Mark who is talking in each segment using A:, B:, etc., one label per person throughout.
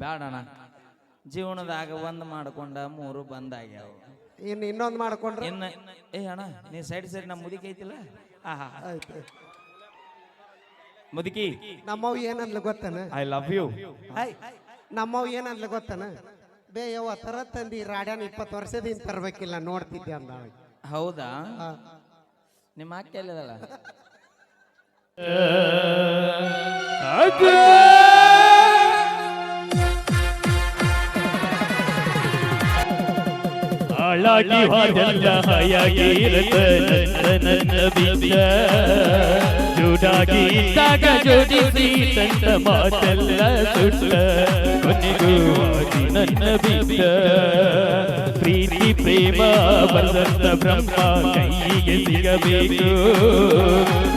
A: ಬ್ಯಾಡಣ ಜೀವನದಾಗ ಒಂದು ಮಾಡ್ಕೊಂಡ ಮೂರು ಬಂದಾಗ್ಯಾವ.
B: ಇನ್ನು ಇನ್ನೊಂದು ಮಾಡ್ಕೊಂಡ್ರೆ?
A: ಇನ್ನ ಏ ಅಣ್ಣ ನೀ ಸೈಡ್ ಸೈಡ್ ನಮ್ಮ ಮುದುಕಿ ಐತಿಲ್ಲ? ಆಹಾ
B: ಆಯ್ತು.
A: ಮುದುಕಿ.
B: ನಮ್ಮವ್ ಏನಂದ್ಲ ಗೊತ್ತನ?
A: ಐ ಲವ್ ಯು
B: ನಮ್ಮವ್ ಏನಂದ್ಲ ಗೊತ್ತನ? ಬೇ ಯಾವ ತರ ತಂದಿ ರಾಡ್ಯಾನ ಇಪ್ಪತ್ತು ವರ್ಷದಿಂದ ತರ್ಬೇಕಿಲ್ಲ ನೋಡ್ತಿದ್ದೆ ಅಂದ ಅವ.
A: ಹೌದಾ?
B: ಆ,
A: ನಿಮ್ಮ ಅಕ್ಕ ಎಲ್ಲಿದಲ್ಲ
C: ಹಾಳಾಗಿ ಹೋದಲ್ಲ ಹಾಯಾಗಿ ಇರತ ನನ್ನ ನನ್ನ ಬಿದ್ದ ಜೋಡಾಗಿ ಇದ್ದಾಗ ಜೋಡಿಸಿ ತಂದ ಮಾತೆಲ್ಲ ಸುಟ್ಟ. ಕೊನೆಗೂ ಆಗಿ ನನ್ನ ಬಿದ್ದ ಪ್ರೀತಿ ಪ್ರೇಮ ಬರೆದಂತ ಬ್ರಹ್ಮ ಕೈಗೆ ಸಿಗಬೇಕು.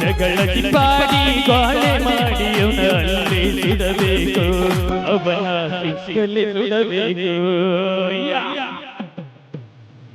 C: ಜಗಳ ಚಿಪ್ಪಾಡಿ ಗಾಳಿ ಮಾಡಿ ಅವನ ಸುಡಬೇಕು. ಅವನ ಸಿಕ್ಕಲ್ಲಿ ಸುಡಬೇಕು. ಯಾ.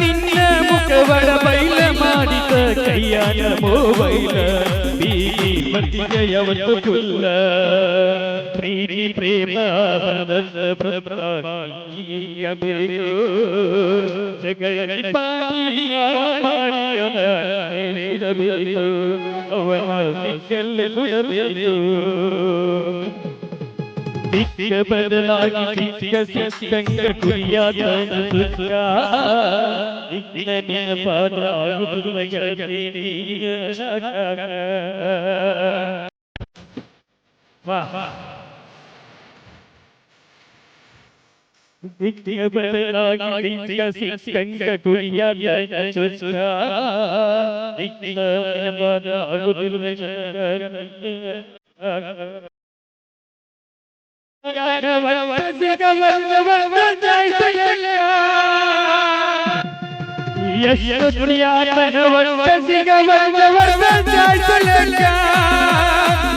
C: ನಿನ್ನ ಮುಖವಳ ಬೈಲ ಮಾಡಿದ ಕೈಯಾನ ಮೋಬೈಲ മതിയയവത്തുക്കുള്ള പ്രീതി പ്രേമാനന്ദ പ്രഭാഗിയ ദിക്ക ബദലാകി ദിക്ക സത്യങ്ങൾ കുറിയാത്ത ഇങ്ങനെ പാടാകുക വാ വാ Thank you. ಎಷ್ಟು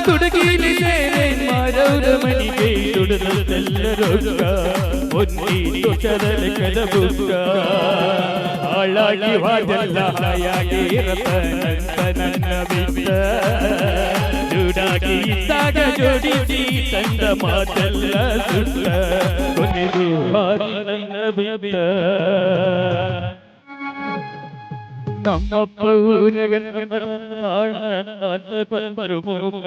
C: ತುಡುಗಿಲಿ ಸೇರೆ ಮಾರೌರ ಮಣಿಗೆ ದುಡಿದೆಲ್ಲರೊಕ್ಕ ಒಂದಿ ದೋಷದಲ್ಲಿ ಕದಬುಕ್ಕ ಹಾಳಾಗಿ ವಾದಲ್ಲ ಹಾಯಾಗಿ ಇರತ ನನ್ನ ನನ್ನ ಬಿದ್ದ ಜೋಡಾಗಿ ಇದ್ದಾಗ ಜೋಡಿಸಿ ತಂದ ಮಾತೆಲ್ಲ ಸುತ್ತ ಕೊನೆಗೂ ಬಿದ್ದ ನಮ್ಮಪ್ಪ ಬರುಮುಗ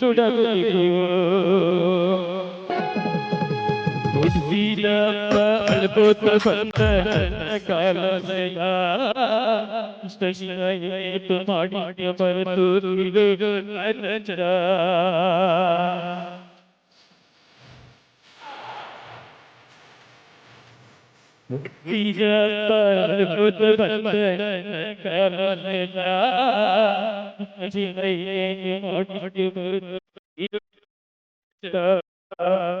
C: Sudah البوت فتنا قال لنا استشهيت معي فرد الأنجاب Yeah. Oh,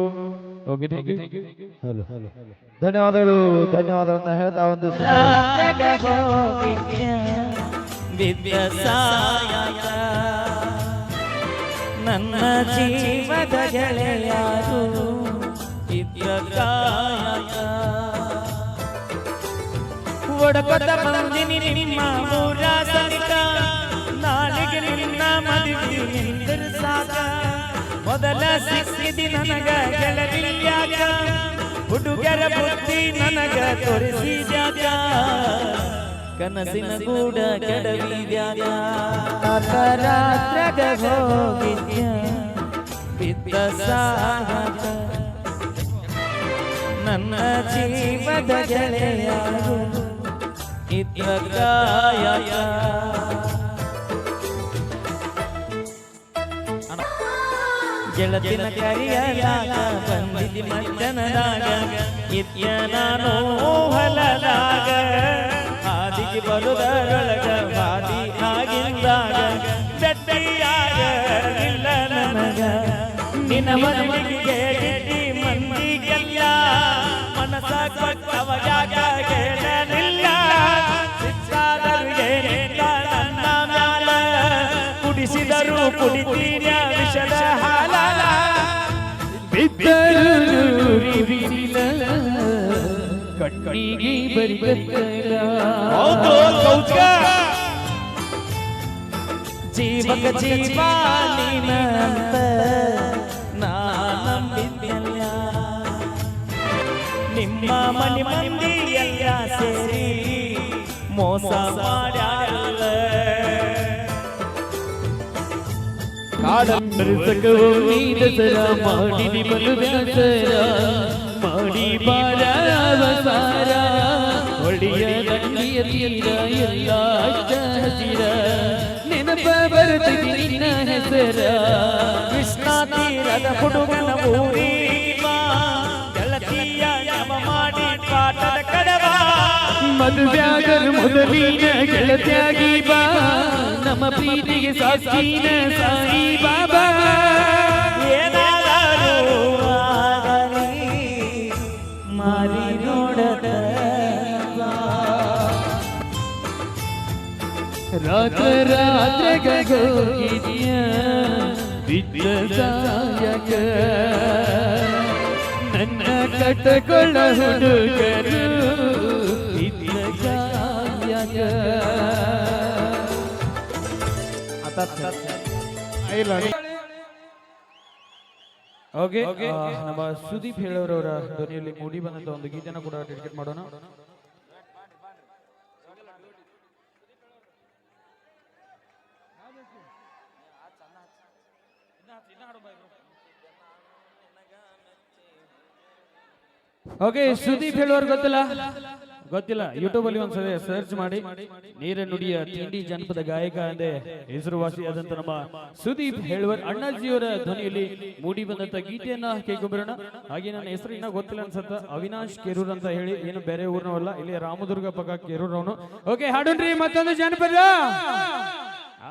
D: ಹಲೋ ಧನ್ಯವಾದಗಳು ಧನ್ಯವಾದಗಳನ್ನ ಹೇಳ್ತಾ ಒಂದು
A: ನನ್ನ ಜೀವದ ಗೆಳೆಯಾರು ಒಡಪದ ಮಂದಿನಿ ನಿಮ್ಮ ಊರ ಸಲಿತ ನಾಳೆಗೆ ನಿನ್ನ ಮದುವೆ ನಿಂತರ ಸಾಕ ಮೊದಲ ಸಿಕ್ಕಿದಿ ನನಗ ಹುಡುಗರ ಬುದ್ಧಿ ನನಗ ತೋರಿಸಿದ್ಯಾಕ ಕನಸಿನ ಗೂಡ ಕೆಡವಿದ್ಯಾಕ ರಾತ್ರಾಗ ಹೋಗಿದ್ಯ ಬಿದ್ದ ಸಾಯಕ ನನ್ನ ಜೀವದ ಗೆಳೆಯಾರು ಇದ್ದ ಕಾಯಕ ಗೆಳತಿನ ಕರಿಯಲಾಗ ಬಂದಿದ್ದಿ ಮಜ್ಜನದಾಗ ಇತ್ಯ ನಾನು ಹೊಲದಾಗ ಹಾದಿಗೆ ಬರುದರೊಳಗ ಹಾದಿ ಆಗಿಂದಾಗ ಬೆಟ್ಟಿಯಾಗ ಇಲ್ಲ ನನಗ. ನಿನ್ನ ಮನವಿಗೆ ಗಿಟ್ಟಿ ಮಂದಿಗೆಲ್ಲ ಮನಸ ಕೊಟ್ಟವ ಯಾಕ ಕೇಳಲಿಲ್ಲ. ಸಿಕ್ಕಾದರು ಏನಿಲ್ಲ ನನ್ನ ಮ್ಯಾಲ ಕುಡಿಸಿದರು, ಕುಡಿತೀರ
C: ಕಣ್ಣಿಗೆ ಬರಿಗತ್ತಲ
A: ಹೌದು ಕೌಚ ಜೀವಕ ಜೀವ ನೀನಂತ ನಂಬಿದ್ಯಲ್ಲ ನಿಮ್ಮ ಮನೆ ಮಂದಿ ಎಲ್ಲ ಸೇರಿ ಮೋಸ ಮಾಡ್ಯಾರಲ್ಲ
C: ಕಾಡಂಬರಸಕವು ನೀರಸರ ಮಾಡಿದಿ ಬಲು ವ್ಯಾಸರ ಎಲ್ಲ ಹಸಿರ. ನೆನಪ ಬರುತ್ತದೆ ನಿನ್ನ ಹೆಸರ.
A: ಕೃಷ್ಣ ತೀರದ ಹುಡುಗನ ಊರಿ ಬಾ. ಯಮ ಮಾಡಿ ಪಾಠದ ಕಡವ.
C: ಮದುವ್ಯಾಗರ ಮೊದಲಿನ ಗೆಳತಿಯಾಗಿ ಬಾ. ನಮ್ಮ ಪ್ರೀತಿಗೆ ಸಾಕ್ಷಿನ ಸಾಯಿ ಬಾಬಾ. ರಾತ್ರ ರಾತ್ರ ಹೋಗಿದ್ಯ ವಿದ್ಯಾಸಾಯಕ ನನ್ನ ಕಟ್ಟಕೊಳ್ಳ ಹುಡುಗರು ವಿದ್ಯಾಸಾಯಕ
E: ಓಕೆ ನಮ್ಮ ಸುದೀಪ್ ಹೇಳೋರವರ ಧ್ವನಿಯಲ್ಲಿ ಮೂಡಿ ಬಂದಂತ ಒಂದು ಗೀತೆನ ಕೂಡ ಡೆಡಿಕೇಟ್ ಮಾಡೋಣ. ಓಕೆ ಸುದೀಪ್ ಹೇಳುವವ್ರು ಗೊತ್ತಿಲ್ಲ? ಗೊತ್ತಿಲ್ಲ? ಯೂಟ್ಯೂಬ್ ಅಲ್ಲಿ ಒಂದ್ಸಲ ಸರ್ಚ್ ಮಾಡಿ. ನೀರ ನುಡಿಯ ತಿಂಡಿ ಜನಪದ ಗಾಯಕ ಎಂದೇ ಹೆಸರುವಾಸಿಯಾದಂತ ನಮ್ಮ ಸುದೀಪ್ ಹೇಳುವರ್ ಅಣ್ಣಾಜಿಯವರ ಧ್ವನಿಯಲ್ಲಿ ಮೂಡಿ ಬಂದಂತ ಗೀತೆಯನ್ನ ಕೇಳ್ಕೊಂಬರೋಣ ಹಾಗೆ ನನ್ನ ಹೆಸರು ಇನ್ನ ಗೊತ್ತಿಲ್ಲ ಅನ್ಸತ್ತ? ಅವಿನಾಶ್ ಕೆರೂರ್ ಅಂತ ಹೇಳಿ ಏನು ಬೇರೆ ಊರ್ನವಲ್ಲ ಇಲ್ಲಿ ರಾಮದುರ್ಗ ಪಕ್ಕ ಕೆರೂರ್ ಅವನು ಓಕೆ ಹಾಡುನ್ರಿ ಮತ್ತೊಂದು ಜನಪದ.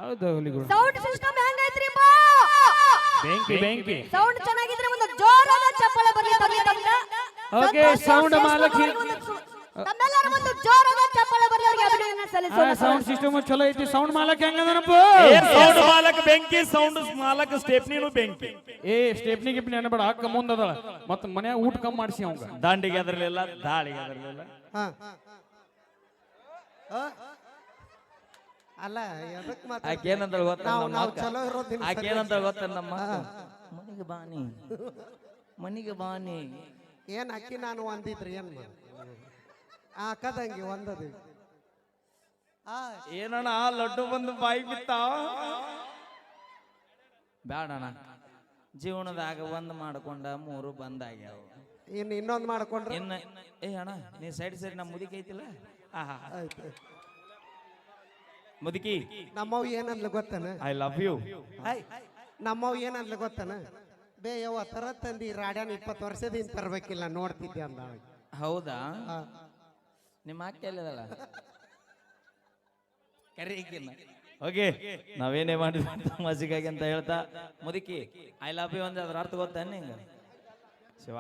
E: ಹೌದು
F: ಸೌಂಡ್ ಸಿಸ್ಟಮ್
E: ಬೆಂಕಿ ಬೆಂಕಿ
F: ಸೌಂಡ್ ಚೆನ್ನಾಗಿದ್ರೆ ಒಂದು ಜೋರಾದ ಚಪ್ಪಾಳೆ ಬರ್ಲಿ ಬರ್ಲಿ
E: ಮಾಲಕಿ.
F: ತಮ್ಮೆಲ್ಲರೂ ಒಂದು ಜೋರಾದ ಚಪ್ಪಾಳೆ ಬರ್ಲಿ ಅವ್ರಿಗೆ ಅಭಿನಂದನೆ ಸಲ್ಲಿಸೋಣ
E: ಸೌಂಡ್ ಸಿಸ್ಟಮ್ ಚಲೋ ಐತಿ. ಸೌಂಡ್ ಮಾಲಕ್ ಹೆಂಗದನಪ್ಪ?
A: ಸೌಂಡ್ ಮಾಲಕ ಬೆಂಕಿ ಸೌಂಡ್ ಮಾಲಕ್ ಸ್ಟೆಪ್ನಿನು ಬೆಂಕಿ.
E: ಏ ಸ್ಟೆಪ್ನಿ ಗಿಪ್ನಿ ಅನ್ಬೇಡ ಅಕ್ಕ ಅದಳ. ಮತ್ತ ಮನ್ಯಾಗ ಊಟ ಕಮ್ಮಿ ಮಾಡಿಸಿ ಅವಂಗ.
A: ದಾಂಡಿಗೆ ಅದರಲಿಲ್ಲ ದಾಳಿಗೆ ಅದರಲಿಲ್ಲ
B: ಹಾ. ಆ? ಅಲ್ಲ ಎದಕ್ ಮಾತಾಡ್ತಾ-
A: ಆಕೆ ಏನಂತ ಗೊತ್ತ
B: ನಾವು ನಾವು
A: ಅಕ್ಕ?
B: ಚಲೋ ಇರೋದಿಲ್ಲ
A: ಆಕೆ ಏನಂತ ಗೊತ್ತ ನಮ್ಮ? ಮನಿಗೆ ಬಾನಿ ಮನಿಗೆ ಬಾನಿ
B: ಏನ್ ಅಕ್ಕಿ ನಾನು ಒಂದಿದ್ರಿ ಏನ್ ಆ ಅಕ್ಕದಂಗೆ ಒಂದದು. ಆ.
A: ಏನಣ್ಣ ಲಡ್ಡು ಬಂದು ಬಾಯಿ ಬಿತ್ತ? ಬೇಡಣ್ಣ ಜೀವನದಾಗ ಒಂದ್ ಮಾಡ್ಕೊಂಡ ಮೂರು ಬಂದಾಗ್ಯಾವ.
B: ಇನ್ನು ಇನ್ನೊಂದು ಮಾಡ್ಕೊಂಡ್ರೆ?
A: ಇನ್ನ ಏ ಅಣ್ಣ ನೀ ಸೈಡ್ ಸೈಡ್ ನಮ್ಮ ಮುದಿಕೈತಿಲ್ಲ ಹಾ ಆಹಾ
B: ಆಯ್ತು.
A: ಮುದುಕಿ.
B: ನಮ್ಮವ್ ಏನಂದ್ಲ ಗೊತ್ತನ?
A: ಐ ಲವ್ ಯು
B: ನಮ್ಮವ್ ಏನಂದ್ಲ ಗೊತ್ತನ? ಬೇ ಯಾವ ತರ ತಂದಿ ರಾಡ್ಯಾನ ಇಪ್ಪತ್ತು ವರ್ಷದಿಂದ ತರಬೇಕಿಲ್ಲ ನೋಡ್ತಿದ್ದೆ ಅಂದ ಅವ.
A: ಹೌದಾ? ನಿಮ್ಮ ಅಕ್ಕ ಎಲ್ಲಿದಲ್ಲ ಕರೀಕಿನ್ನ ಓಕೆ ನಾವೇನೇ ಮಾಡಿದ್ವಿ ಮಸಿಗಾಗಿ ಅಂತ ಹೇಳ್ತಾ ಮುದುಕಿ ಐ ಲವ್ ಯು ಅಂದ್ರೆ ಅದ್ರ ಅರ್ಥ ಗೊತ್ತಾ ನಿಂಗ? ಶಿವ.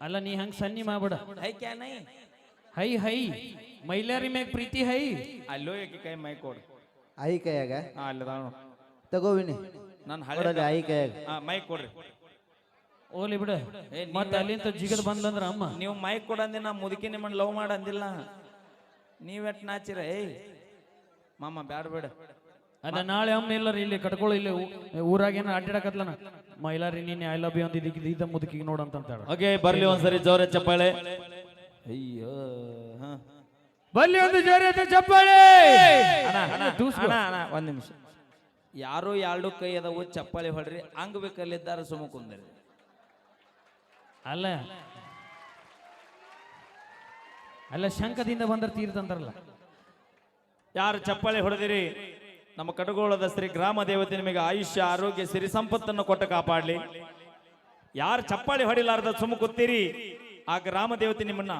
E: ಅಲ್ಲ ನೀ ಹಂಗ ಸನ್ನಿ ಮಾಡ್ಬಿಡ.
A: ಐ ಕ್ಯಾ ನೈ
E: ಹೈ ಹೈ ಮೈಲಾರಿ ಮ್ಯಾಗ ಪ್ರೀತಿ ಹೈ.
A: ಅಲ್ಲೋ ಯಾಕೆ ಕೈ ಮೈ ಕೊಡು.
D: ಐ ಕೈಯಾಗ?
A: ಹಾ ಅಲ್ಲಿ
D: ತಗೋವಿನಿ
A: ನಾನು ಹಳೆ
D: ಐ ಕೈಯಾಗ.
A: ಹಾ ಮೈಕ್ ಕೊಡ್ರಿ.
E: ಓಲಿ ಬಿಡ. ಮತ್ತೆ ಅಲ್ಲಿಂದ ಜಿಗದ್ ಬಂದಂದ್ರ ಅಮ್ಮ.
A: ನೀವು ಮೈಕ್ ಕೊಡಂದಿ ನಾ ಮುದುಕಿ ನಿಮ್ಮನ್ನ ಲವ್ ಮಾಡಂದಿಲ್ಲ. ನೀವೆಟ್ ನಾಚಿರ ಏಯ್ ಮಾಮ ಬ್ಯಾಡ ಬೇಡ.
E: ಅದ ನಾಳೆ ಅಮ್ಮ ಎಲ್ಲರ ಇಲ್ಲಿ ಕಟ್ಕೊಳ್ಳಿ ಇಲ್ಲಿ ಊರಾಗೇನ ಊರಾಗ ಏನ ಅಡ್ಡಾಡಕತ್ಲನ ಮೈಲಾರಿ ನೀನೆ ಐ ಲವ್ ಯು ಅಂತ ಇದಕ್ಕೆ ಇದ ಮುದುಕಿಗೆ ನೋಡಂತ ಅಂತಾಳ
A: ಓಕೆ ಬರ್ಲಿ ಒಂದ್ಸರಿ ಜೋರ ಚಪ್ಪಾಳೆ. ಅಯ್ಯೋ
E: ಬಲ್ಲಿ ಒಂದು ಜೋರಿ ಚಪ್ಪಾಳೆ.
A: ಅಣ್ಣ ಅಣ್ಣ ಒಂದ್ ನಿಮಿಷ. ಯಾರು ಎರಡು ಕೈ ಅದಾವು ಚಪ್ಪಾಳೆ ಹೊಡ್ರಿ. ಹಂಗ ಬೇಕಲ್ಲಿದ್ದಾರ ಸುಮ್ಮ ಕುಂದ್ರಿ.
E: ಅಲ್ಲ. ಅಲ್ಲ ಶಂಕದಿಂದ ಬಂದ್ರ ತೀರ್ತಂತಾರಲ್ಲ
A: ಯಾರು ಚಪ್ಪಾಳೆ ಹೊಡೆದಿರಿ? ನಮ್ಮ ಕಡಗೋಳದ ಶ್ರೀ ಗ್ರಾಮ ದೇವತೆ ನಿಮಗೆ ಆಯುಷ್ಯ ಆರೋಗ್ಯ ಸಿರಿ ಸಂಪತ್ತನ್ನು ಕೊಟ್ಟು ಕಾಪಾಡ್ಲಿ. ಯಾರು ಚಪ್ಪಾಳಿ ಹೊಡಿಲಾರ್ದ ಸುಮ್ಮ ಕೂತೀರಿ. ಆ ಗ್ರಾಮ ದೇವತೆ ನಿಮ್ಮನ್ನ